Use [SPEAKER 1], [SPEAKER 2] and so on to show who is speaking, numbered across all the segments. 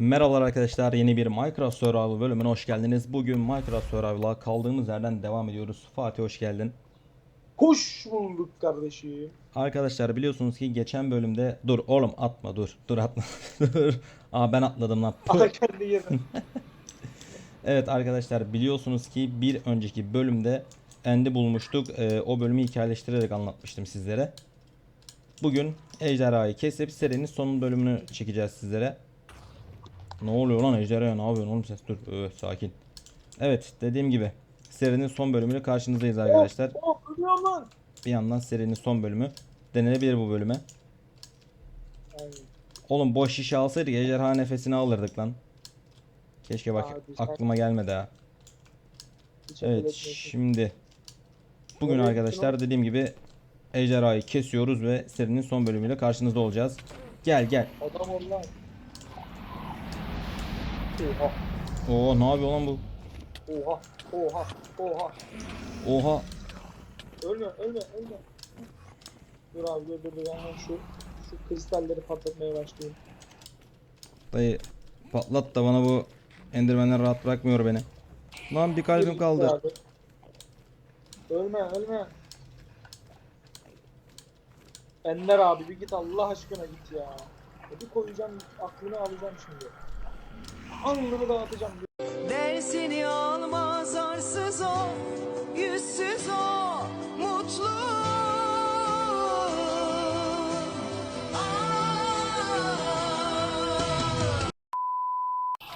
[SPEAKER 1] Merhabalar arkadaşlar yeni bir Minecraft Survival bölümüne hoş geldiniz. Bugün Minecraft Survival'a kaldığımız yerden devam ediyoruz. Fatih hoş geldin.
[SPEAKER 2] Hoş bulduk kardeşim.
[SPEAKER 1] Arkadaşlar biliyorsunuz ki geçen bölümde dur oğlum atma dur dur atma dur. Aa ben atladım lan.
[SPEAKER 2] Ata kendi yerine.
[SPEAKER 1] Evet arkadaşlar biliyorsunuz ki bir önceki bölümde End'i bulmuştuk. Ee, o bölümü hikayeleştirerek anlatmıştım sizlere. Bugün ejderhayı kesip serinin son bölümünü çekeceğiz sizlere. Ne oluyor lan ejderhaya ne yapıyorsun oğlum ses dur Ee, sakin. Evet dediğim gibi serinin son bölümüyle karşınızdayız arkadaşlar.
[SPEAKER 2] Oh lan.
[SPEAKER 1] Bir yandan serinin son bölümü denenebilir bu bölüme.
[SPEAKER 2] Aynen.
[SPEAKER 1] Oğlum boş şişe alsaydık ejderha nefesini alırdık lan. Keşke bak
[SPEAKER 2] sen-
[SPEAKER 1] aklıma gelmedi ha.
[SPEAKER 2] Hiç
[SPEAKER 1] Evet
[SPEAKER 2] etmiyorsun.
[SPEAKER 1] şimdi bugün
[SPEAKER 2] Evet,
[SPEAKER 1] arkadaşlar dediğim gibi ejderhayı kesiyoruz ve serinin son bölümüyle karşınızda olacağız. Gel gel.
[SPEAKER 2] Adam ol Oha.
[SPEAKER 1] Oo ne yapıyor lan bu?
[SPEAKER 2] Oha. Oha. Oha.
[SPEAKER 1] Oha.
[SPEAKER 2] Ölme ölme ölme. Dur abi dur dur dur. Ben şu şu kristalleri patlatmaya başlayayım.
[SPEAKER 1] Dayı patlat da bana bu endermenler rahat bırakmıyor beni. Lan bir kalbim
[SPEAKER 2] Dur,
[SPEAKER 1] kaldı.
[SPEAKER 2] abi. Ölme ölme. Ender abi bir git Allah aşkına git ya. Bir koyacağım aklını alacağım şimdi. Alnını dağıtacağım.
[SPEAKER 3] Dersini almaz arsız o, yüzsüz o, mutlu.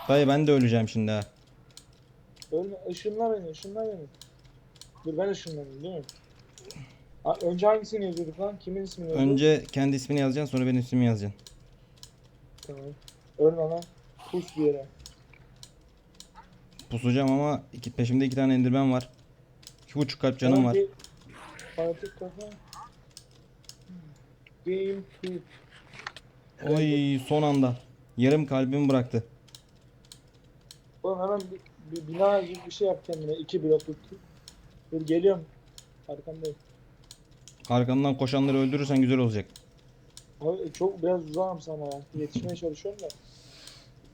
[SPEAKER 1] Dayı ben de öleceğim şimdi ha.
[SPEAKER 2] Ölme, ışınla beni, ışınla beni. Dur ben ışınlanayım değil mi? Ha, önce hangisini yazıyorduk lan? Kimin ismini yazıyorduk?
[SPEAKER 1] Önce kendi ismini yazacaksın sonra benim ismimi yazacaksın.
[SPEAKER 2] Tamam. Ölme lan. Pus bir yere.
[SPEAKER 1] Pusacağım ama iki, peşimde iki tane enderman var. İki buçuk kalp canım var.
[SPEAKER 2] Fanatik kafa. Game Tube.
[SPEAKER 1] Oy son anda. Yarım kalbimi bıraktı.
[SPEAKER 2] Oğlum hemen bir, bir bina gibi bir şey yap kendine. İki blokluk. Dur geliyorum. Arkandayım.
[SPEAKER 1] Arkamdan koşanları öldürürsen güzel olacak.
[SPEAKER 2] Abi çok biraz uzağım sana ya. Yetişmeye çalışıyorum da.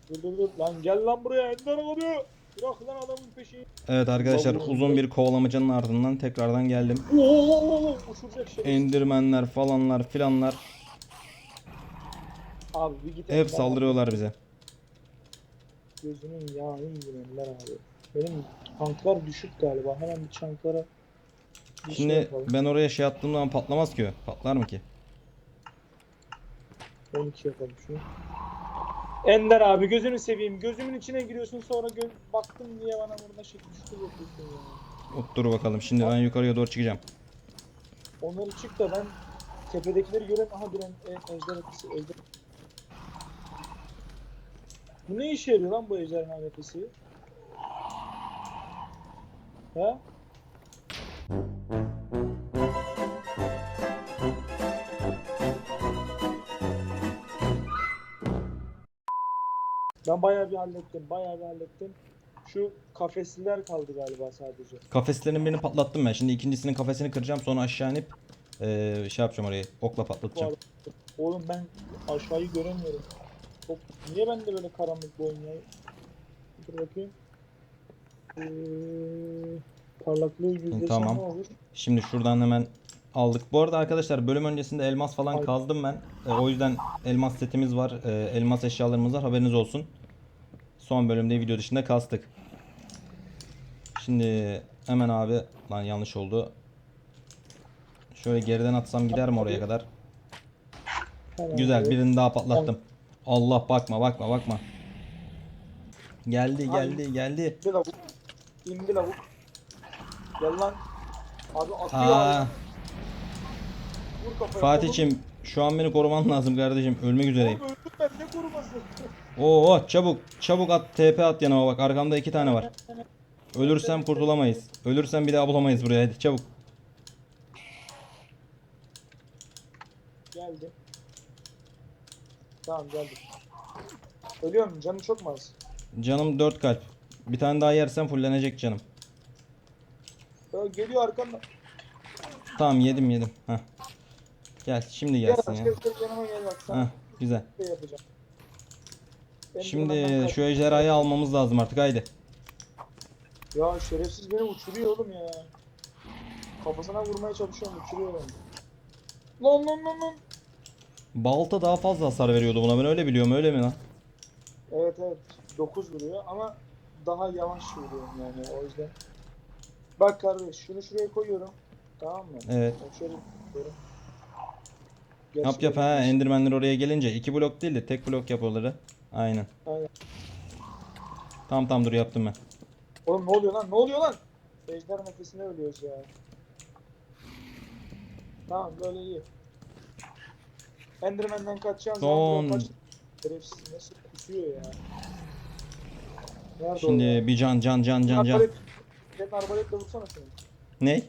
[SPEAKER 2] Dur dur dur. Lan gel lan buraya. Ender abi. Bırak lan adamın peşini.
[SPEAKER 1] Evet arkadaşlar
[SPEAKER 2] Vallahi-
[SPEAKER 1] uzun bir kovalamacanın ardından tekrardan geldim.
[SPEAKER 2] Oo, uçuracak şey.
[SPEAKER 1] Endirmenler falanlar filanlar
[SPEAKER 2] Abi bir git.
[SPEAKER 1] hep
[SPEAKER 2] Ender
[SPEAKER 1] saldırıyorlar bize.
[SPEAKER 2] abi. Gözünün yağını yiyeyim Ender abi. Benim tanklar düşük galiba. Hemen bir çanklara bir şey
[SPEAKER 1] Şimdi
[SPEAKER 2] yapalım.
[SPEAKER 1] ben oraya şey attığım zaman patlamaz ki o. Patlar mı ki?
[SPEAKER 2] 12 yapalım şunu. Ender abi gözünü seveyim. Gözümün içine giriyorsun sonra gö baktım diye bana burada şekil şükür yapıyorsun ya.
[SPEAKER 1] Hop, dur bakalım şimdi ben yukarıya doğru çıkacağım.
[SPEAKER 2] Onları çık da ben tepedekileri gören aha bir en, en, ejder. Bu ne işe yarıyor lan bu ejderha ötesi? He? Ben bayağı bir hallettim, bayağı bir hallettim. Şu kafesliler kaldı galiba sadece.
[SPEAKER 1] Kafeslerin birini patlattım ben. Şimdi ikincisinin kafesini kıracağım sonra aşağı inip eee, şey yapacağım orayı. Okla patlatacağım.
[SPEAKER 2] Oğlum ben aşağıyı göremiyorum. Çok, niye bende böyle karanlık bu oyun ya? Dur bakayım. Ee, parlaklığı yüzdesem
[SPEAKER 1] tamam.
[SPEAKER 2] ne olur?
[SPEAKER 1] Şimdi şuradan hemen aldık. Bu arada arkadaşlar bölüm öncesinde elmas falan
[SPEAKER 2] Ay.
[SPEAKER 1] kazdım ben. E, o yüzden elmas setimiz var. e, elmas eşyalarımız var. Haberiniz olsun. Son bölümde video dışında kastık. Şimdi hemen abi lan yanlış oldu. Şöyle geriden atsam gider mi oraya kadar? Güzel birini daha patlattım. Allah bakma bakma bakma. Geldi geldi geldi.
[SPEAKER 2] İndi lavuk. İndi lavuk. Gel lan. Abi atıyor
[SPEAKER 1] Aa,
[SPEAKER 2] abi. Vur kafaya.
[SPEAKER 1] Fatih'im şu an beni koruman lazım kardeşim. Ölmek üzereyim.
[SPEAKER 2] Oğlum öldüm ben ne koruması?
[SPEAKER 1] Oo çabuk çabuk at TP at yanıma bak arkamda iki tane var. Ölürsem kurtulamayız. Ölürsem bir daha bulamayız buraya hadi çabuk.
[SPEAKER 2] Geldi. Tamam geldim. Ölüyorum canım çok mu az?
[SPEAKER 1] Canım 4 kalp. Bir tane daha yersem fullenecek canım.
[SPEAKER 2] Ya geliyor arkamda.
[SPEAKER 1] Tamam yedim yedim. Heh. Gel şimdi
[SPEAKER 2] Gel
[SPEAKER 1] gelsin ya.
[SPEAKER 2] başka bir yanıma gel bak
[SPEAKER 1] Heh, güzel.
[SPEAKER 2] bir şey
[SPEAKER 1] Şimdi şu ejderhayı almamız lazım artık haydi.
[SPEAKER 2] Ya şerefsiz beni uçuruyor oğlum ya. Kafasına vurmaya çalışıyorum uçuruyor beni. Lan lan lan lan.
[SPEAKER 1] Balta daha fazla hasar veriyordu buna ben öyle biliyorum öyle mi lan?
[SPEAKER 2] Evet evet 9 vuruyor ama daha yavaş vuruyorum yani o yüzden. Bak kardeş şunu şuraya koyuyorum. Tamam mı?
[SPEAKER 1] Evet.
[SPEAKER 2] Şöyle koyuyorum.
[SPEAKER 1] Yap yap ha endirmenler oraya gelince iki blok değil de tek blok yap oraları. Aynen.
[SPEAKER 2] Aynen.
[SPEAKER 1] Tamam tamam dur yaptım ben.
[SPEAKER 2] Oğlum ne oluyor lan? Ne oluyor lan? Ejder nefesine ölüyoruz ya. Tamam böyle iyi. Enderman'den kaçacağın zaman
[SPEAKER 1] Son.
[SPEAKER 2] Şerefsiz nasıl kusuyor ya. Nerede?
[SPEAKER 1] Şimdi bir can can can can can.
[SPEAKER 2] Arbalet, senin arbaletle vursana şunu.
[SPEAKER 1] Ne?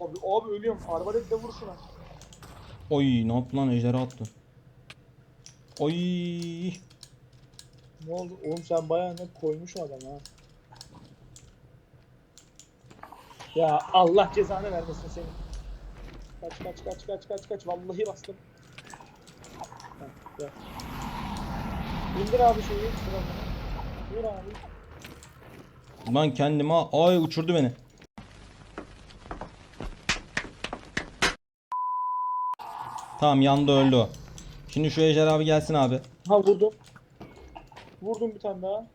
[SPEAKER 2] Abi, abi ölüyorum. Arbaletle vur şuna.
[SPEAKER 1] Oy ne yaptı lan ejderha attı. Oy.
[SPEAKER 2] Ne oldu? Oğlum sen bayağı ne koymuş adam ha. Ya Allah cezanı vermesin seni. Kaç kaç kaç kaç kaç kaç. Vallahi bastım. Heh. İndir abi şeyi. Sıramını. Vur abi.
[SPEAKER 1] Lan kendime ay uçurdu beni. Tamam yandı öldü o. Şimdi şu ejderha bir gelsin abi.
[SPEAKER 2] Ha vurdum. Vurdum bir tane daha.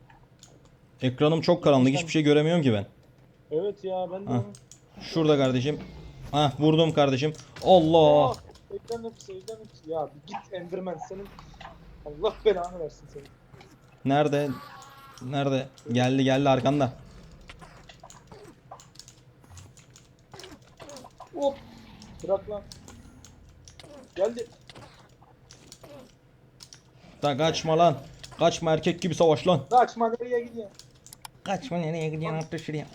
[SPEAKER 1] Ekranım çok karanlık hiçbir şey göremiyorum ki ben.
[SPEAKER 2] Evet ya ben de
[SPEAKER 1] Ha. Şurada kardeşim. Hah vurdum kardeşim. Allah.
[SPEAKER 2] Aa, Ekran nefesi, ekran nefesi. Ya git Enderman senin. Allah belanı versin senin.
[SPEAKER 1] Nerede? Nerede? Geldi geldi arkanda.
[SPEAKER 2] Hop. Bırak lan. Geldi.
[SPEAKER 1] Da kaçma lan. Kaçma erkek gibi savaş lan.
[SPEAKER 2] Kaçma nereye gidiyor?
[SPEAKER 1] Kaçma nereye gidiyorsun atla şuraya.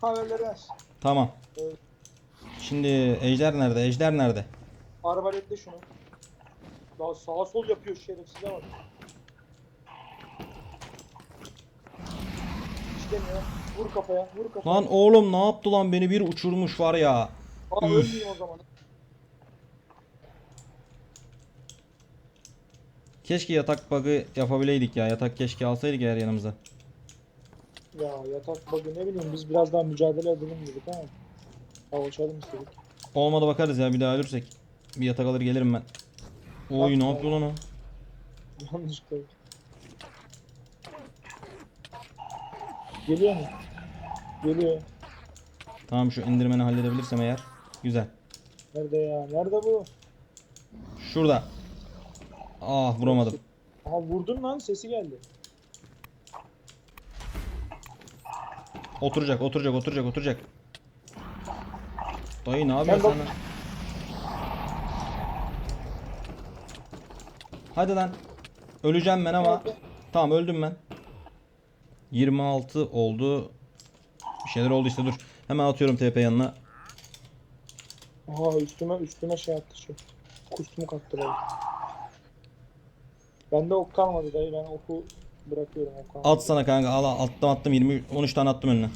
[SPEAKER 2] Haberleri aç.
[SPEAKER 1] Tamam.
[SPEAKER 2] Evet.
[SPEAKER 1] Şimdi ejder nerede? Ejder nerede?
[SPEAKER 2] Arbaletle şunu. Daha sağa sol yapıyor şerefsize bak. İşlemiyor. Vur kafaya, vur kafaya.
[SPEAKER 1] Lan oğlum ne yaptı lan beni bir uçurmuş var ya.
[SPEAKER 2] Ölmeyeyim o zaman.
[SPEAKER 1] Keşke yatak bug'ı yapabileydik ya. Yatak keşke alsaydık eğer yanımıza.
[SPEAKER 2] Ya yatak bug'ı ne bileyim biz biraz daha mücadele edelim dedik ama. Avuçalım istedik.
[SPEAKER 1] Olmadı bakarız ya bir daha ölürsek. Bir yatak alır gelirim ben. Oy ne yapıyor lan o?
[SPEAKER 2] Yanlışlıkla. Geliyor mu? Geliyor.
[SPEAKER 1] Tamam şu indirmeni halledebilirsem eğer. Güzel.
[SPEAKER 2] Nerede ya? Nerede bu?
[SPEAKER 1] Şurada. Ah vuramadım.
[SPEAKER 2] Aha vurdun lan sesi geldi.
[SPEAKER 1] Oturacak oturacak oturacak oturacak. Dayı ne yapıyorsun
[SPEAKER 2] bak-
[SPEAKER 1] sen lan? Hadi lan. Öleceğim ben ama. Tamam öldüm ben. 26 oldu. Bir şeyler oldu işte dur. Hemen atıyorum TP yanına.
[SPEAKER 2] Aha üstüme üstüme şey attı şu. Kustumu kattı dayı. Bende ok kalmadı dayı ben oku bırakıyorum ok kalmadı.
[SPEAKER 1] At sana kanka al al, attım attım 20 13 tane attım önüne.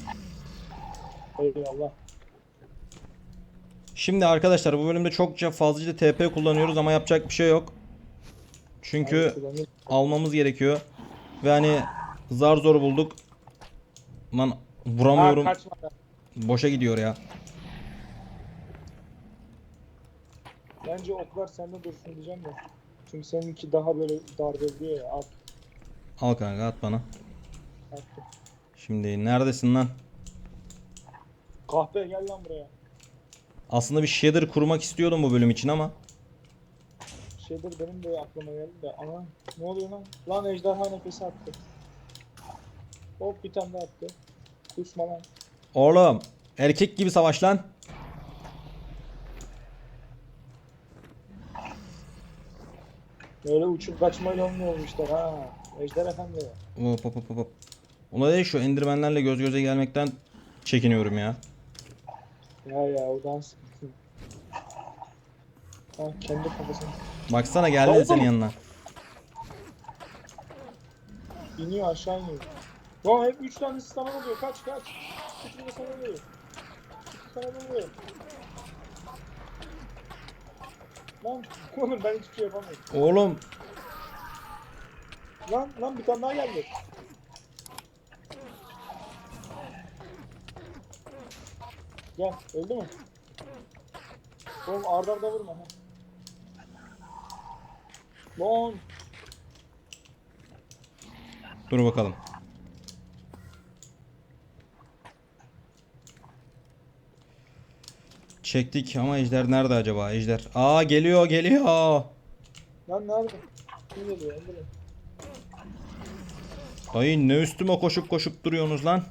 [SPEAKER 2] Eyvallah.
[SPEAKER 1] Şimdi arkadaşlar bu bölümde çokça fazlaca TP kullanıyoruz ama yapacak bir şey yok. Çünkü almamız gerekiyor. Ve hani zar zor bulduk. Lan vuramıyorum. Boşa gidiyor ya.
[SPEAKER 2] Bence oklar sende dursun diyeceğim de. Çünkü seninki daha böyle darbe ediyor ya. At,
[SPEAKER 1] Al kanka at bana.
[SPEAKER 2] attım.
[SPEAKER 1] Şimdi neredesin lan?
[SPEAKER 2] Kahpe gel lan buraya.
[SPEAKER 1] Aslında bir shader kurmak istiyordum bu bölüm için ama.
[SPEAKER 2] Şeydir benim de aklıma geldi de. Ana ne oluyor lan? Lan ejderha nefesi attı. Hop bir tane daha attı. Kusma lan.
[SPEAKER 1] Oğlum erkek gibi savaş lan.
[SPEAKER 2] Böyle uçup kaçmayla olmuyor işte ha. Ejder efendi.
[SPEAKER 1] Hop hop hop hop. Ona değil şu endirmenlerle göz göze gelmekten çekiniyorum ya.
[SPEAKER 2] Ya ya o dans. Ha kendi kafasını.
[SPEAKER 1] Baksana geldi senin yanına.
[SPEAKER 2] İniyor aşağı iniyor. Lan hep 3 tane sana oluyor. Kaç kaç. Üçünü de sana oluyor. Sana oluyor. Lan oğlum ben hiçbir şey yapamıyorum.
[SPEAKER 1] Oğlum
[SPEAKER 2] Lan lan bir tane daha geldi. Gel öldü mü? Oğlum arda arda vurma. ha. Lan
[SPEAKER 1] Dur bakalım. Çektik ama ejder nerede acaba? Ejder. Aa geliyor geliyor.
[SPEAKER 2] lan nerede? Kim geliyor?
[SPEAKER 1] Dayı ne üstüme koşup koşup duruyorsunuz lan?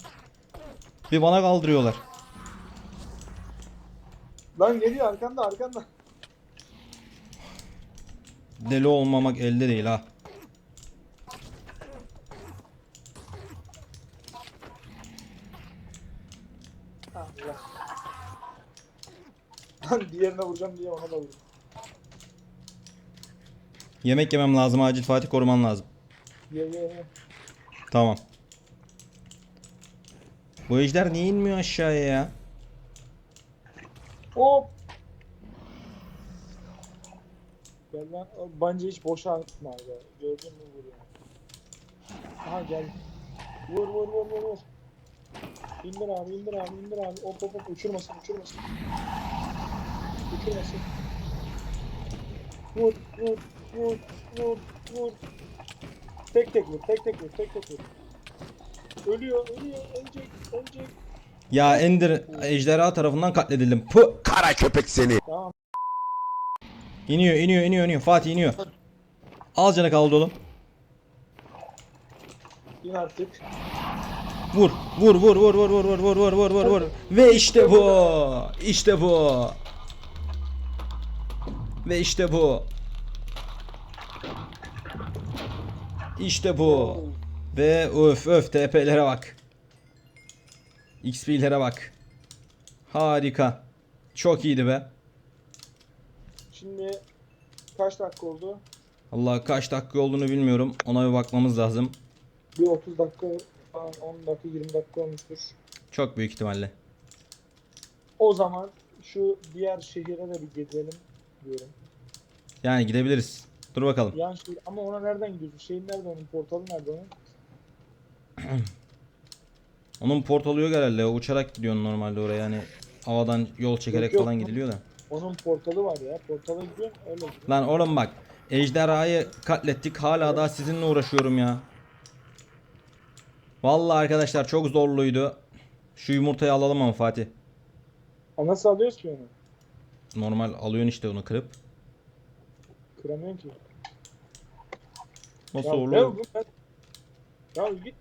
[SPEAKER 1] Bir bana kaldırıyorlar.
[SPEAKER 2] Lan geliyor arkanda arkanda.
[SPEAKER 1] Deli olmamak elde değil ha.
[SPEAKER 2] Allah. Lan diğerine vuracağım diye ona da vurdum.
[SPEAKER 1] Yemek yemem lazım acil Fatih koruman lazım.
[SPEAKER 2] Ye ye ye.
[SPEAKER 1] Tamam. Bu ejder niye inmiyor aşağıya ya?
[SPEAKER 2] Hop. Gel lan. Bence hiç boşa atma abi. Gördün mü vuruyor. Aha gel. Vur vur vur vur vur. İndir abi indir abi indir abi. Hop hop hop uçurmasın uçurmasın. Vur vur vur vur vur. Tek tek vur tek tek vur tek tek vur. Ölüyor ölüyor ölecek ölecek.
[SPEAKER 1] Ya Ender ejderha tarafından katledildim. Pu.
[SPEAKER 4] Kara köpek seni.
[SPEAKER 2] Tamam.
[SPEAKER 1] İniyor iniyor iniyor iniyor. Fatih iniyor. Az canı kaldı oğlum.
[SPEAKER 2] İn artık.
[SPEAKER 1] Vur. Vur vur vur vur vur vur vur vur vur vur vur. Ve işte bu. İşte bu. Ve işte bu. İşte bu. Ve öf öf TP'lere bak. XP'lere bak. Harika. Çok iyiydi be.
[SPEAKER 2] Şimdi kaç dakika oldu?
[SPEAKER 1] Allah kaç dakika olduğunu bilmiyorum. Ona bir bakmamız lazım.
[SPEAKER 2] Bir 30 dakika falan 10 dakika 20 dakika olmuştur.
[SPEAKER 1] Çok büyük ihtimalle.
[SPEAKER 2] O zaman şu diğer şehire de bir gezelim diyorum.
[SPEAKER 1] Yani gidebiliriz. Dur bakalım.
[SPEAKER 2] Yan şehir ama ona nereden gidiyorsun? Şeyin nerede onun? Portalı nerede onun?
[SPEAKER 1] Onun portalı yok herhalde. Uçarak gidiyorsun normalde oraya. Yani havadan yol çekerek
[SPEAKER 2] Yok, yok.
[SPEAKER 1] falan gidiliyor da.
[SPEAKER 2] Onun portalı var ya. Portala gidiyorsun öyle gidiyorsun.
[SPEAKER 1] Lan oğlum bak. Ejderhayı katlettik. Hala daha sizinle uğraşıyorum ya. Vallahi arkadaşlar çok zorluydu. Şu yumurtayı alalım ama Fatih.
[SPEAKER 2] Aa, nasıl alıyoruz ki onu?
[SPEAKER 1] Normal alıyorsun işte onu kırıp.
[SPEAKER 2] Kıramıyorsun ki.
[SPEAKER 1] Nasıl
[SPEAKER 2] Ya,
[SPEAKER 1] olur?
[SPEAKER 2] ne bu? Ben- Ya git.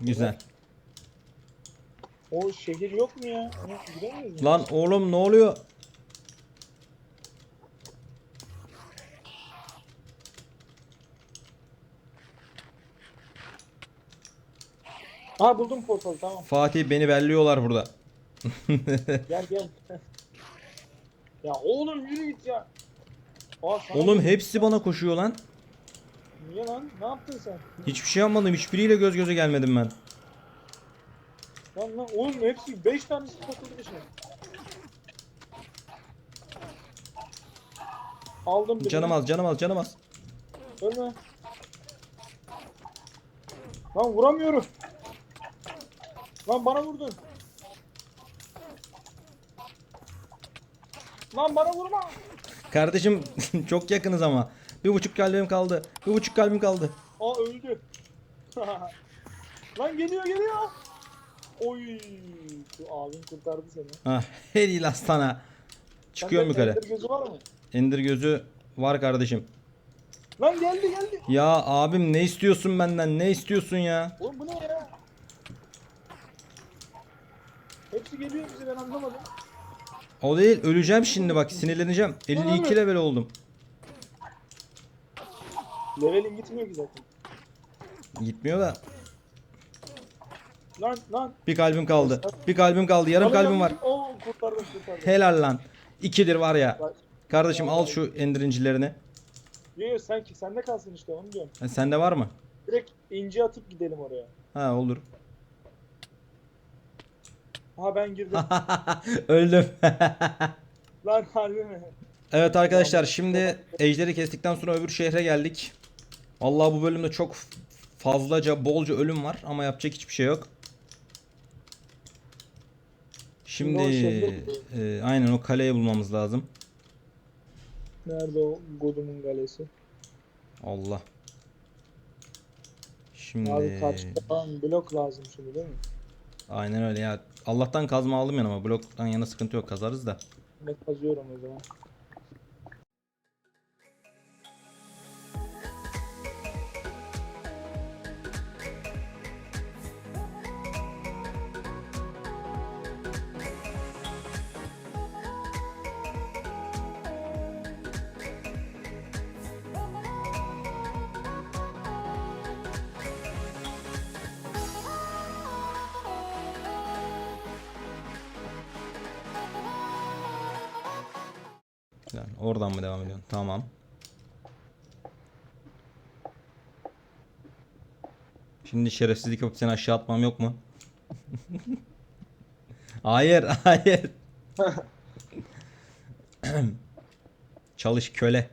[SPEAKER 1] Güzel.
[SPEAKER 2] O şehir yok mu ya?
[SPEAKER 1] Lan oğlum ne oluyor?
[SPEAKER 2] Aa buldum portalı tamam.
[SPEAKER 1] Fatih beni belliyorlar burada.
[SPEAKER 2] Gel gel. ya oğlum yürü git ya. Aa, sana
[SPEAKER 1] Oğlum
[SPEAKER 2] gel.
[SPEAKER 1] hepsi bana koşuyor lan.
[SPEAKER 2] Niye lan? Ne yaptın sen?
[SPEAKER 1] Hiçbir şey yapmadım. Hiçbiriyle göz göze gelmedim ben.
[SPEAKER 2] Lan lan oğlum hepsi 5 tanesi takıldı bir şey. Aldım birini.
[SPEAKER 1] Canım az, canım az, canım az.
[SPEAKER 2] Ölme. Lan vuramıyorum. Lan bana vurdun. Lan bana vurma.
[SPEAKER 1] Kardeşim çok yakınız ama. Bir buçuk kalbim kaldı. Bir buçuk kalbim kaldı.
[SPEAKER 2] Aa öldü. Lan geliyor geliyor. Oy. Şu abim kurtardı seni.
[SPEAKER 1] Ah, helal sana. Çıkıyorum
[SPEAKER 2] Sende
[SPEAKER 1] yukarı.
[SPEAKER 2] ender gözü var mı?
[SPEAKER 1] Ender gözü var kardeşim.
[SPEAKER 2] Lan geldi geldi.
[SPEAKER 1] Ya abim ne istiyorsun benden? Ne istiyorsun ya?
[SPEAKER 2] Oğlum bu ne ya? Hepsi geliyor bize ben anlamadım.
[SPEAKER 1] O değil. Öleceğim şimdi bak. Sinirleneceğim. 52 level oldum.
[SPEAKER 2] Levelim gitmiyor ki zaten.
[SPEAKER 1] Gitmiyor da.
[SPEAKER 2] Lan lan.
[SPEAKER 1] Bir kalbim kaldı. Bir kalbim kaldı. Yarım kalbim var.
[SPEAKER 2] Oo kurtardım kurtardım.
[SPEAKER 1] Helal lan. İkidir var ya.
[SPEAKER 2] Bak,
[SPEAKER 1] Kardeşim al şu ender incilerini.
[SPEAKER 2] Yo yo sen ki sende kalsın işte onu diyorum.
[SPEAKER 1] Ha, Sende var mı?
[SPEAKER 2] Direkt inci atıp gidelim oraya.
[SPEAKER 1] Ha olur.
[SPEAKER 2] Ha ben girdim.
[SPEAKER 1] Öldüm.
[SPEAKER 2] lan harbi mi?
[SPEAKER 1] Evet arkadaşlar şimdi ejderi kestikten sonra öbür şehre geldik. Vallahi bu bölümde çok fazlaca bolca ölüm var ama yapacak hiçbir şey yok. Şimdi e, aynen o kaleyi bulmamız lazım.
[SPEAKER 2] Nerede o Godum'un galesi?
[SPEAKER 1] Allah. Şimdi
[SPEAKER 2] Abi falan blok lazım şimdi değil mi?
[SPEAKER 1] aynen öyle ya. Allah'tan kazma aldım yanıma. Bloktan yana sıkıntı yok kazarız da.
[SPEAKER 2] Ben kazıyorum o zaman.
[SPEAKER 1] Oradan mı devam ediyorsun? Tamam. Şimdi şerefsizlik yapıp seni aşağı atmam yok mu? hayır, hayır. Çalış köle.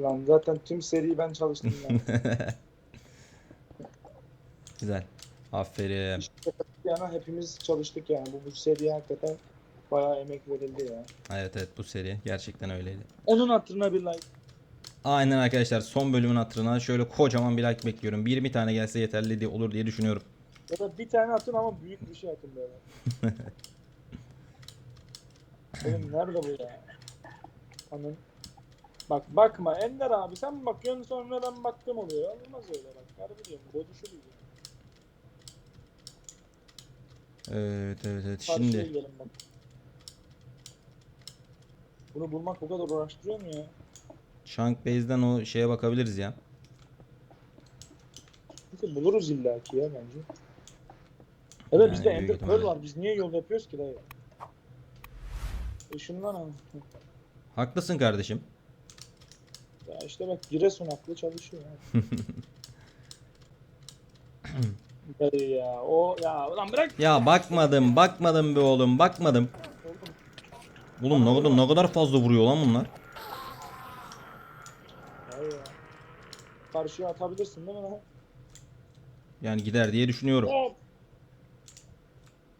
[SPEAKER 2] Lan zaten tüm seriyi ben çalıştım yani.
[SPEAKER 1] Güzel. Aferin.
[SPEAKER 2] yani hepimiz çalıştık yani. Bu, bu seriye hakikaten bayağı emek verildi ya.
[SPEAKER 1] Evet evet bu seri gerçekten öyleydi.
[SPEAKER 2] Onun hatırına bir like.
[SPEAKER 1] Aynen arkadaşlar son bölümün hatırına şöyle kocaman bir like bekliyorum. Bir bir tane gelse yeterli diye olur diye düşünüyorum.
[SPEAKER 2] Ya da bir tane atın ama büyük bir şey atın böyle. Oğlum nerede bu ya? Anın. Bak bakma Ender abi sen bakıyorsun sonra ben baktım oluyor. Olmaz öyle bak. Harbi diyorum. Boduşu değil.
[SPEAKER 1] Evet evet evet şimdi.
[SPEAKER 2] Bunu bulmak bu kadar uğraştırıyor mu ya?
[SPEAKER 1] Shank Base'den o şeye bakabiliriz ya.
[SPEAKER 2] Çünkü buluruz illaki ya bence. Evet
[SPEAKER 1] Yani
[SPEAKER 2] bizde Ender. Pearl var. Biz niye yol yapıyoruz ki dayı? Işınlan abi.
[SPEAKER 1] Haklısın kardeşim.
[SPEAKER 2] Ya işte bak Giresun aklı çalışıyor ya. Dayı ya o ya lan bırak.
[SPEAKER 1] Ya bakmadım, bakmadım be oğlum, bakmadım.
[SPEAKER 2] Oğlum,
[SPEAKER 1] ne kadar ne kadar fazla vuruyor lan bunlar.
[SPEAKER 2] ya. Karşıya atabilirsin değil mi lan?
[SPEAKER 1] Yani gider diye düşünüyorum.
[SPEAKER 2] Hop.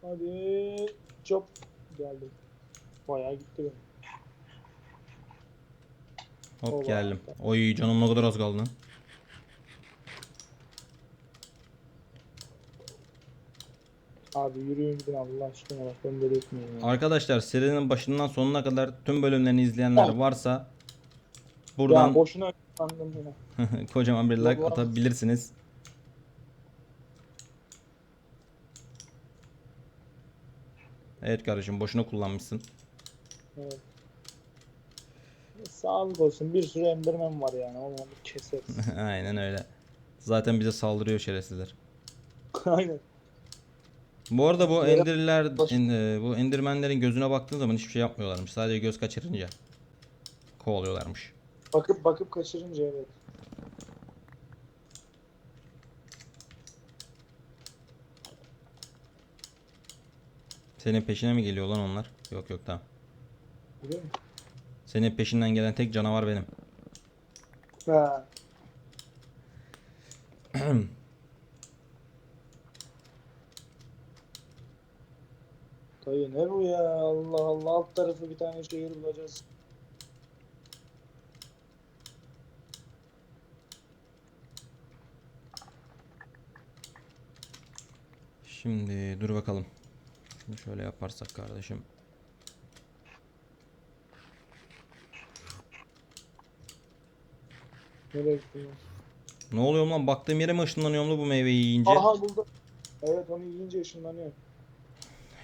[SPEAKER 2] Hadi. Çok geldi. Bayağı gitti benim.
[SPEAKER 1] Hop
[SPEAKER 2] Oba.
[SPEAKER 1] geldim. Oy canım ne kadar az kaldı lan.
[SPEAKER 2] Abi yürüyün gidin Allah aşkına bak ben böyle etmiyorum ya.
[SPEAKER 1] Arkadaşlar serinin başından sonuna kadar tüm bölümlerini izleyenler
[SPEAKER 2] Tamam.
[SPEAKER 1] varsa
[SPEAKER 2] Ya
[SPEAKER 1] buradan
[SPEAKER 2] boşuna sandım yine.
[SPEAKER 1] kocaman bir like atabilirsiniz. Evet kardeşim boşuna kullanmışsın.
[SPEAKER 2] Evet. Sağlık olsun. Bir sürü Enderman var yani. Onu keseriz.
[SPEAKER 1] Aynen öyle. Zaten bize saldırıyor şerefsizler.
[SPEAKER 2] Aynen.
[SPEAKER 1] Bu arada bu endirler, en- e, bu endirmenlerin gözüne baktığın zaman hiçbir şey yapmıyorlarmış. Sadece göz kaçırınca kovalıyorlarmış.
[SPEAKER 2] Bakıp bakıp kaçırınca evet.
[SPEAKER 1] Senin peşine mi geliyor lan onlar? Yok yok tamam.
[SPEAKER 2] Biliyor musun?
[SPEAKER 1] Senin peşinden gelen tek canavar benim.
[SPEAKER 2] Ha. Dayı ne bu ya? Allah Allah alt tarafı bir tane şehir bulacağız.
[SPEAKER 1] Şimdi dur bakalım. Şunu şöyle yaparsak kardeşim.
[SPEAKER 2] Nereye gidiyor?
[SPEAKER 1] Ne oluyor lan? Baktığım yere mi ışınlanıyorum lan bu meyveyi yiyince?
[SPEAKER 2] Aha buldum. Evet onu yiyince ışınlanıyor.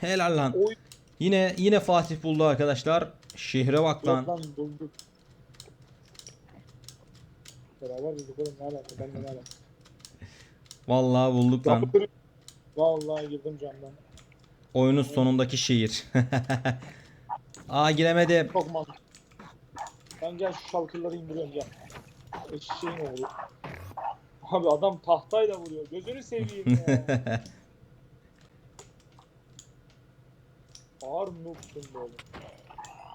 [SPEAKER 1] Helal lan.
[SPEAKER 2] Oy.
[SPEAKER 1] Yine yine Fatih buldu arkadaşlar. Şehre bak
[SPEAKER 2] Yok
[SPEAKER 1] lan.
[SPEAKER 2] lan bulduk. Beraber bulduk oğlum ne alaka ben ne alaka.
[SPEAKER 1] Vallahi bulduk lan.
[SPEAKER 2] Vallahi girdim camdan.
[SPEAKER 1] Oyunun sonundaki şehir. Aa giremedim.
[SPEAKER 2] Çok mantıklı. Ben gel şu şalkırları indiriyorum gel. Eşeğin oğlu. Abi adam tahtayla vuruyor. Gözünü seveyim ya. Ağır noobsun be oğlum.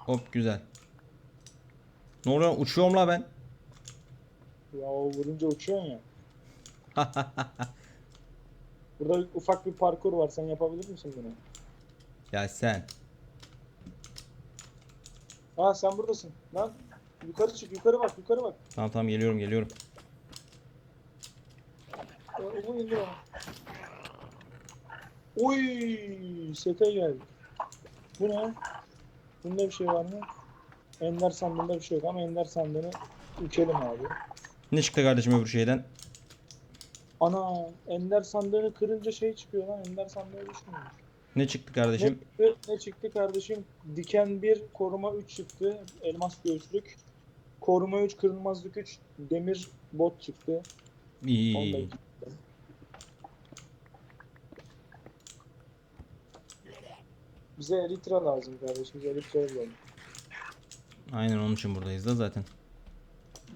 [SPEAKER 1] Hop güzel. Ne oluyor? Uçuyorum la ben.
[SPEAKER 2] Ya o vurunca uçuyorsun ya. Burada ufak bir parkur var. Sen yapabilir misin bunu?
[SPEAKER 1] Ya sen.
[SPEAKER 2] Ha sen buradasın. Lan yukarı çık, yukarı bak, yukarı bak.
[SPEAKER 1] Tamam tamam geliyorum geliyorum.
[SPEAKER 2] O- Bu indir onu. Oy, sete geldi. Bu ne? Bunda bir şey var mı? Ender sandığında bir şey yok ama Ender sandığını ülkelim abi.
[SPEAKER 1] Ne çıktı kardeşim öbür şeyden?
[SPEAKER 2] Ana Ender sandığını kırınca şey çıkıyor lan. Ender sandığı düşmüyor.
[SPEAKER 1] Ne çıktı kardeşim?
[SPEAKER 2] Ne çıktı, ne çıktı kardeşim? Diken 1, koruma 3 çıktı. Elmas göğüslük. Koruma 3, kırılmazlık 3, demir bot çıktı.
[SPEAKER 1] İyi.
[SPEAKER 2] 15. Bize elitra lazım kardeşim. Bize elitra bulalım.
[SPEAKER 1] Aynen onun için buradayız da zaten.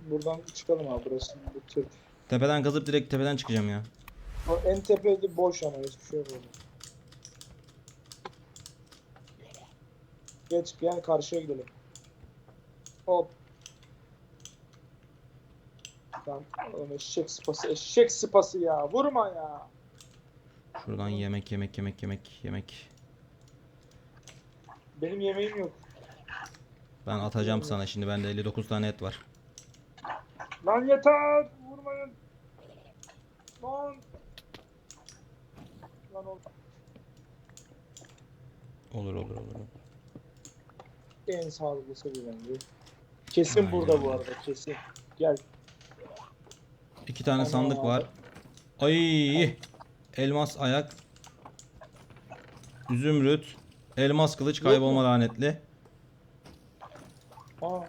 [SPEAKER 2] Buradan çıkalım abi burası. Bu Türk.
[SPEAKER 1] Tepeden kazıp direkt tepeden çıkacağım ya.
[SPEAKER 2] O en tepede boş ama hiçbir şey yok orada. Geç gel karşıya gidelim. Hop. Tamam. Oğlum eşek sıpası, eşek sıpası ya. Vurma ya.
[SPEAKER 1] Şuradan yemek yemek yemek yemek yemek.
[SPEAKER 2] Benim yemeğim yok.
[SPEAKER 1] Ben atacağım sana şimdi bende 59 tane et var.
[SPEAKER 2] Lan yeter! Vurmayın! Lan! Lan ol.
[SPEAKER 1] Olur olur olur.
[SPEAKER 2] En sağlıklısı bu bence. Kesin burada bu
[SPEAKER 1] Aynen.
[SPEAKER 2] arada kesin. Gel.
[SPEAKER 1] İki tane
[SPEAKER 2] Ana.
[SPEAKER 1] sandık var. Ay! Elmas ayak. Zümrüt. Elmas kılıç kaybolma lanetli.
[SPEAKER 2] Aa,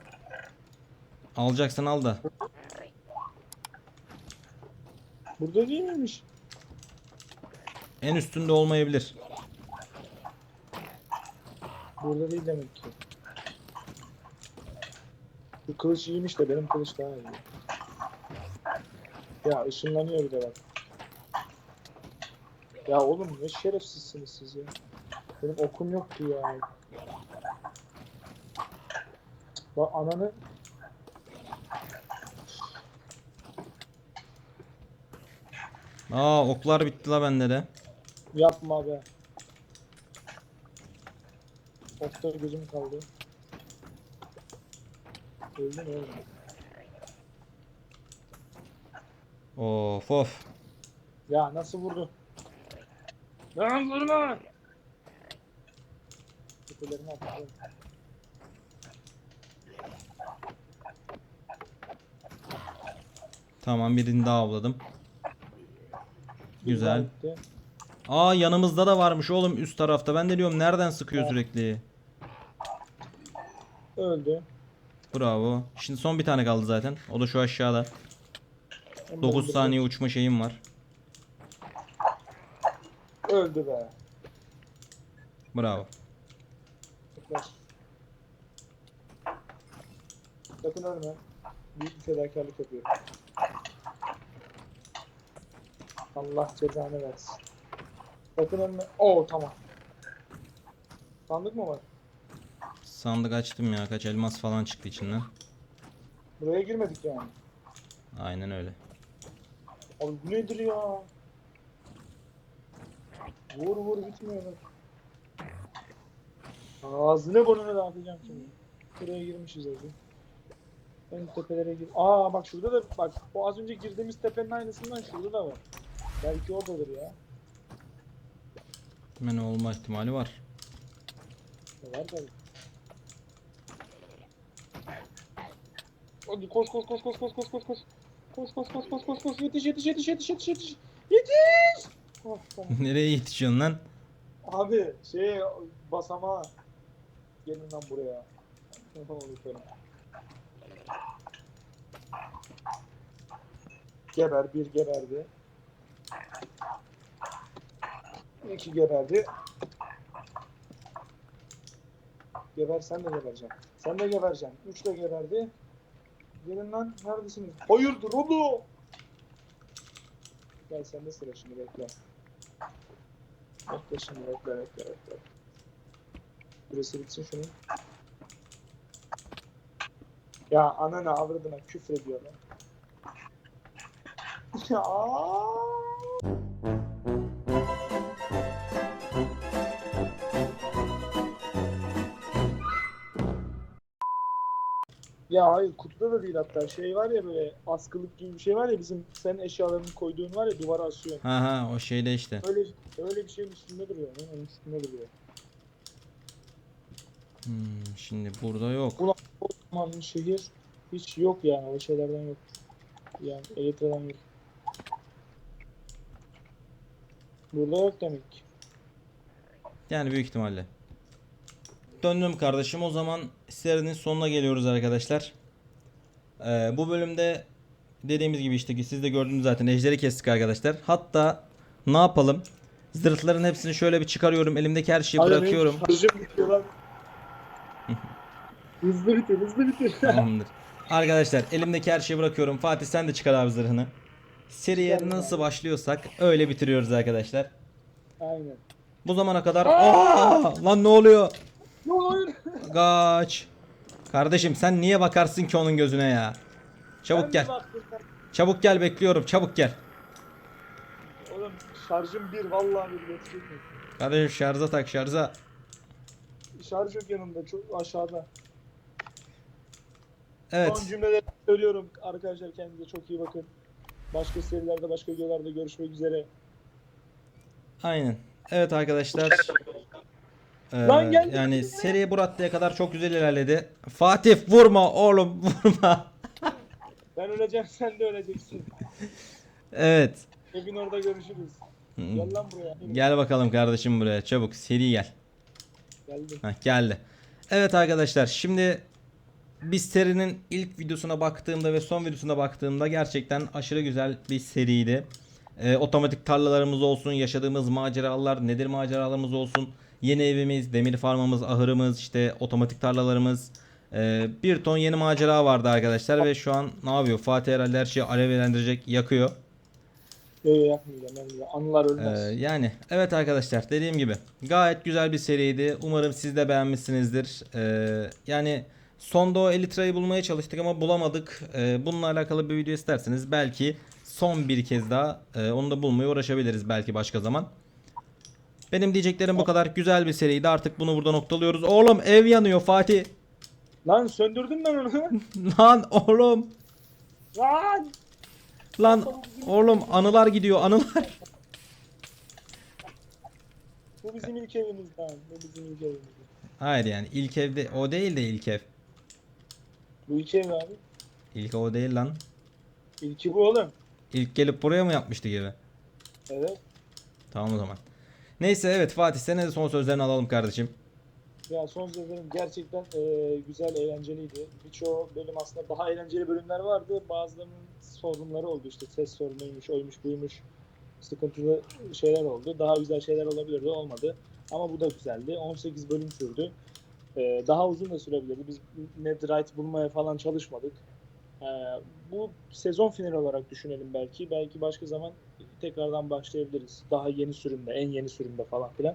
[SPEAKER 1] Alacaksan al da.
[SPEAKER 2] burada değil miymiş?
[SPEAKER 1] En üstünde olmayabilir.
[SPEAKER 2] Burada değil demek ki. Bu kılıç iyiymiş de benim kılıç daha iyi. Ya ışınlanıyor bir de bak. Ya oğlum ne şerefsizsiniz siz ya. Benim okum yoktu ya. Bak ananı
[SPEAKER 1] Aa oklar bitti la bende de.
[SPEAKER 2] yapma be. Okta gözüm kaldı. Öldün mü oğlum?
[SPEAKER 1] Of of.
[SPEAKER 2] Ya nasıl vurdu? Lan vurma! Tepelerine attım.
[SPEAKER 1] Tamam birini daha avladım. Güzel. Aa yanımızda da varmış oğlum üst tarafta. Ben de diyorum nereden sıkıyor sürekli.
[SPEAKER 2] Öldü.
[SPEAKER 1] Bravo. Şimdi son bir tane kaldı zaten. O da şu aşağıda.
[SPEAKER 2] Onu
[SPEAKER 1] 9
[SPEAKER 2] öldürdü.
[SPEAKER 1] saniye uçma şeyim var.
[SPEAKER 2] Öldü be.
[SPEAKER 1] Bravo.
[SPEAKER 2] Yaklaş. Sakın ölme. Büyük bir fedakarlık yapıyorum. Allah cezanı versin. Sakın ölme. Oo tamam. Sandık mı var?
[SPEAKER 1] Sandık açtım ya. Kaç elmas falan çıktı içinden.
[SPEAKER 2] Buraya girmedik yani.
[SPEAKER 1] Aynen öyle.
[SPEAKER 2] Abi bu nedir ya? Vur vur bitmiyor bak. Ağzını burnunu dağıtacağım şimdi. Buraya girmişiz abi. En tepelere gir. Aa bak şurada da bak o az önce girdiğimiz tepenin aynısından şurada da var. Belki oradadır ya.
[SPEAKER 1] Hemen olma ihtimali var.
[SPEAKER 2] Var tabii. Hadi koş koş koş koş koş koş koş koş. Koş koş koş koş koş koş yetiş yetiş yetiş yetiş yetiş yetiş yetiş. Oh, tamam.
[SPEAKER 1] Nereye yetişiyorsun lan?
[SPEAKER 2] Abi şey basamağa gelin lan buraya. Tamam lütfen. Geber bir geberdi. İki geberdi. Geber sen de gebereceksin. Sen de gebereceksin. Üç de geberdi. Gelin lan neredesiniz? Hayırdır oğlum? Gel sen de sıra şimdi bekle. Bekle şimdi bekle bekle bekle. Burası bitsin şunu. Ya ananı avradına küfür ediyorlar. Ya. Ya hayır kutuda da değil hatta şey var ya böyle askılık gibi bir şey var ya bizim senin eşyalarını koyduğun var ya duvara asıyorsun.
[SPEAKER 1] Ha ha o şeyde işte.
[SPEAKER 2] Öyle öyle bir şeyin üstünde duruyor. lan, Onun üstünde duruyor.
[SPEAKER 1] Hmm, şimdi burada yok.
[SPEAKER 2] Ulan o zaman şehir hiç yok yani o şeylerden yok. Yani elektriden yok. Burada yok demek ki.
[SPEAKER 1] Yani büyük ihtimalle. Döndüm kardeşim. O zaman serinin sonuna geliyoruz arkadaşlar. Ee, bu bölümde dediğimiz gibi işte ki siz de gördünüz zaten ejderi kestik arkadaşlar. Hatta ne yapalım? Zırhların hepsini şöyle bir çıkarıyorum. Elimdeki her şeyi bırakıyorum.
[SPEAKER 2] Hızlı bitir, hızlı bitir.
[SPEAKER 1] Tamamdır. Arkadaşlar elimdeki her şeyi bırakıyorum. Fatih sen de çıkar abi zırhını. Seriye nasıl başlıyorsak öyle bitiriyoruz arkadaşlar.
[SPEAKER 2] Aynen.
[SPEAKER 1] Bu zamana kadar Aa! lan ne oluyor?
[SPEAKER 2] Ne olur?
[SPEAKER 1] Kaç. Kardeşim sen niye bakarsın ki onun gözüne ya? Çabuk
[SPEAKER 2] Ben
[SPEAKER 1] gel.
[SPEAKER 2] bir baktım, ben-
[SPEAKER 1] Çabuk gel bekliyorum. Çabuk gel.
[SPEAKER 2] Oğlum şarjım bir vallahi bir yetecek mi?
[SPEAKER 1] Kardeşim şarja tak şarja.
[SPEAKER 2] Şarj yok yanımda çok aşağıda.
[SPEAKER 1] Evet.
[SPEAKER 2] Son cümleleri söylüyorum arkadaşlar kendinize çok iyi bakın. Başka serilerde başka videolarda görüşmek üzere.
[SPEAKER 1] Aynen. Evet arkadaşlar. Ee,
[SPEAKER 2] Lan geldi.
[SPEAKER 1] yani seri bu raddeye kadar çok güzel ilerledi. Fatih vurma oğlum vurma.
[SPEAKER 2] Ben öleceğim sen de öleceksin.
[SPEAKER 1] Evet.
[SPEAKER 2] Evin orada görüşürüz. Gel lan buraya.
[SPEAKER 1] Gel bakalım kardeşim buraya çabuk seri gel.
[SPEAKER 2] Geldim.
[SPEAKER 1] Heh, geldi. Evet arkadaşlar şimdi biz serinin ilk videosuna baktığımda ve son videosuna baktığımda gerçekten aşırı güzel bir seriydi. Ee, otomatik tarlalarımız olsun, yaşadığımız maceralar, nedir maceralarımız olsun, yeni evimiz, demir farmımız, ahırımız, işte otomatik tarlalarımız. Ee, bir ton yeni macera vardı arkadaşlar ve şu an ne yapıyor? Fatih herhalde her şeyi alevlendirecek, yakıyor.
[SPEAKER 2] Yok ben. Anılar
[SPEAKER 1] Ee,
[SPEAKER 2] ölmez.
[SPEAKER 1] yani evet arkadaşlar dediğim gibi gayet güzel bir seriydi. Umarım siz de beğenmişsinizdir. Ee, yani sonda o Elytra'yı bulmaya çalıştık ama bulamadık. Ee, bununla alakalı bir video isterseniz belki son bir kez daha e, onu da bulmaya uğraşabiliriz belki başka zaman. Benim diyeceklerim bu kadar. Güzel bir seriydi. Artık bunu burada noktalıyoruz. Oğlum ev yanıyor Fatih.
[SPEAKER 2] Lan söndürdüm ben onu.
[SPEAKER 1] Lan oğlum.
[SPEAKER 2] Lan!
[SPEAKER 1] Lan oğlum anılar gidiyor anılar.
[SPEAKER 2] Bu bizim ilk evimiz lan. Bu bizim ilk evimiz.
[SPEAKER 1] Hayır yani ilk evde o değil de ilk ev.
[SPEAKER 2] Bu iki ev abi.
[SPEAKER 1] İlk o değil lan.
[SPEAKER 2] İlki bu oğlum.
[SPEAKER 1] İlk gelip buraya mı yapmıştı gibi?
[SPEAKER 2] Evet.
[SPEAKER 1] Tamam o zaman. Neyse evet Fatih sen de son sözlerini alalım kardeşim.
[SPEAKER 2] Ya son sözlerim gerçekten e, güzel, eğlenceliydi. Birçoğu bölüm aslında daha eğlenceli bölümler vardı. Bazılarının sorunları oldu işte ses sorunuymuş, oymuş, buymuş. Sıkıntılı şeyler oldu. Daha güzel şeyler olabilirdi, olmadı. Ama bu da güzeldi. 18 bölüm sürdü. E, daha uzun da sürebilirdi. Biz Netherite bulmaya falan çalışmadık. E, bu sezon finali olarak düşünelim belki. Belki başka zaman tekrardan başlayabiliriz. Daha yeni sürümde, en yeni sürümde falan filan.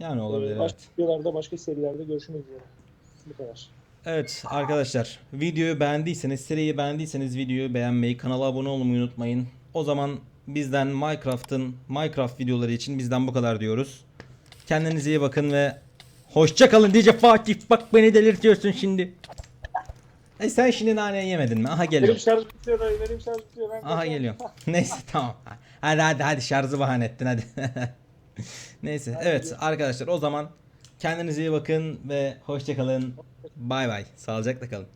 [SPEAKER 1] Yani olabilir
[SPEAKER 2] Ee, Başka
[SPEAKER 1] evet.
[SPEAKER 2] videolarda, başka serilerde görüşmek üzere. Bu kadar.
[SPEAKER 1] Evet arkadaşlar videoyu beğendiyseniz seriyi beğendiyseniz videoyu beğenmeyi kanala abone olmayı unutmayın. O zaman bizden Minecraft'ın Minecraft videoları için bizden bu kadar diyoruz. Kendinize iyi bakın ve hoşça kalın diyecek Fatih bak beni delirtiyorsun şimdi. E sen şimdi nane yemedin mi? Aha
[SPEAKER 2] Benim
[SPEAKER 1] geliyor.
[SPEAKER 2] şarj bitiyor dayı, benim şarj bitiyor. Ben
[SPEAKER 1] Aha geliyor. Neyse tamam. Hadi hadi hadi şarjı bahane ettin hadi. Neyse evet arkadaşlar o zaman kendinize iyi bakın ve hoşça kalın. Bay bay. Sağlıcakla kalın.